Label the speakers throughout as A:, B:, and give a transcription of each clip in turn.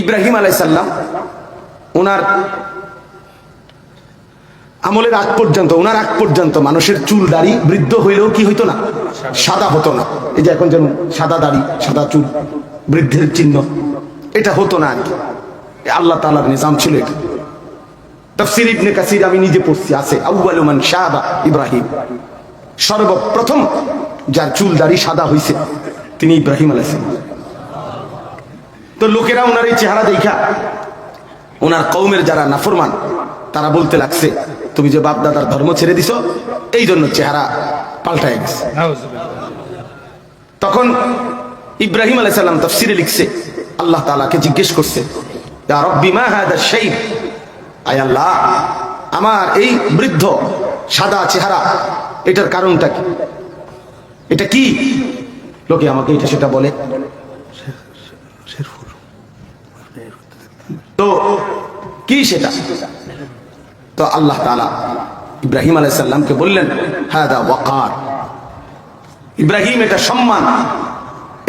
A: ইব্রাহিম আলাইসাল্লাম ওনার আমলের আগ পর্যন্ত ওনার আগ পর্যন্ত মানুষের চুল দাড়ি বৃদ্ধ হইলেও কি হইতো না? সাদা হতো না। এই যে এখন যেমন সাদা দাড়ি, সাদা চুল, বৃদ্ধের চিহ্ন, এটা হতো না আর কি। আল্লাহ তালার নিজাম ছিল এটা। তফসির ইবনে কাসির আমি নিজে পড়ছি, আছে, আউয়ালু মান শাবা ইব্রাহিম। সর্বপ্রথম যার চুল দাড়ি সাদা হইছে, তিনি ইব্রাহিম আলাইহিস তো লোকেরা ওনার এই চেহারা দেখা, ওনার কৌমের যারা নাফরমান, তারা বলতে লাগছে, তুমি যে বাপ দাদার ধর্ম ছেড়ে দিছো এই জন্য চেহারা পাল্টায় গেছে। তখন ইব্রাহিম আলাইসাল্লাম তফসিরে লিখছে, আল্লাহ তালাকে জিজ্ঞেস করছে আল্লাহ, আমার এই বৃদ্ধ সাদা চেহারা, এটার কারণটা কি? এটা কি? লোকে আমাকে এটা সেটা বলে। তো কি সেটা? তো আল্লাহ তালা ইব্রাহিম আলাইসাল্লামকে বললেন হ্যাঁ দা ওয়াকার। ইব্রাহিম এটা সম্মান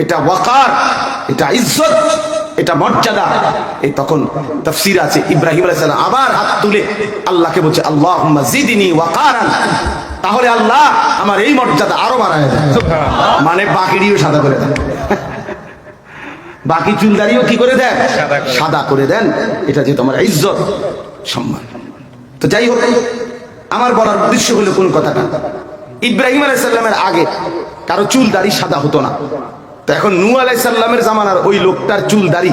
A: এটা ওয়াকার এটা ইজ্জত এটা মর্যাদা। এই তখন তফসির আছে ইব্রাহিম আলাইসাল্লাম আবার হাত তুলে আল্লাহকে বলছে আল্লাহ জিদিনী ওয়াকারান। তাহলে আল্লাহ আমার এই মর্যাদা আরও বাড়ায় দেয় মানে বাকিরিও সাদা করে দেয় বাকি চুলদারিও কি করে দেন? সাদা করে। দেন। এটা যে তোমার ইজ্জত সম্মান। তো যাই হোক আমার বলার উদ্দেশ্য হলো কোন কথাটা? ইব্রাহিম আলাইসাল্লামের আগে কারও চুল দাড়ি সাদা হতো না। তো এখন নু আলাইসাল্লামের জামানার ওই লোকটার চুল দাড়ি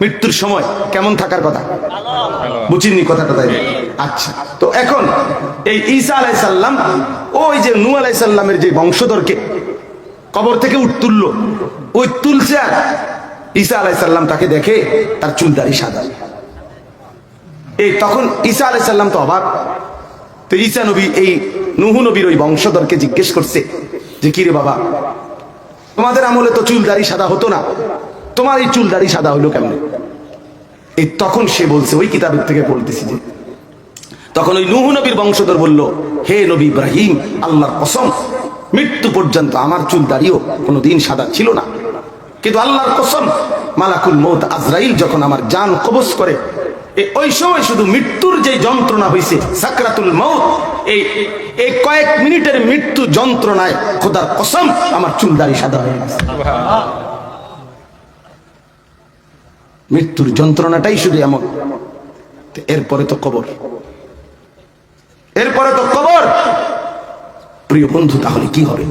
A: মৃত্যুর সময় কেমন থাকার কথা? বুঝিনি কথাটা তাই। আচ্ছা তো এখন এই ঈসা আলাইসাল্লাম ওই যে নু আলাইসাল্লামের যে বংশধরকে কবর থেকে উঠ তুললো ওই তুলছে আর ঈসা আলাইসাল্লাম তাকে দেখে তার চুল দাড়ি সাদা। এই তখন ঈসা আলাইসাল্লাম তো অবাক। তো ঈসা নবী, এই নুহু নবীর ওই বংশধরকে জিজ্ঞেস করছে যে কিরে বাবা? তোমাদের আমলে তো চুল দাড়ি সাদা হতো না। তোমার এই চুল দাড়ি সাদা হলো কেমন? এই তখন সে বলছে, ওই কিতাবের থেকে বলতেছি যে। তখন ওই নুহু নবীর বংশধর বলল, হে নবী ইব্রাহিম, আল্লাহর কসম, মৃত্যু পর্যন্ত আমার চুল দাড়িও কোনোদিন সাদা ছিল না। কিন্তু আল্লাহর কসম মালাকুল মৌত আজরাইল যখন আমার জান কবজ করে ওই সময় শুধু মৃত্যুর যে যন্ত্রণা হয়েছে সাকরাতুল মৌত এই এই কয়েক মিনিটের মৃত্যু যন্ত্রণায় খোদার কসম আমার চুল দাড়ি সাদা হয়ে গেছে। মৃত্যুর যন্ত্রণাটাই শুধু এমন। এরপরে তো কবর। এরপরে তো কবর। প্রিয় বন্ধু, তাহলে কি হবে?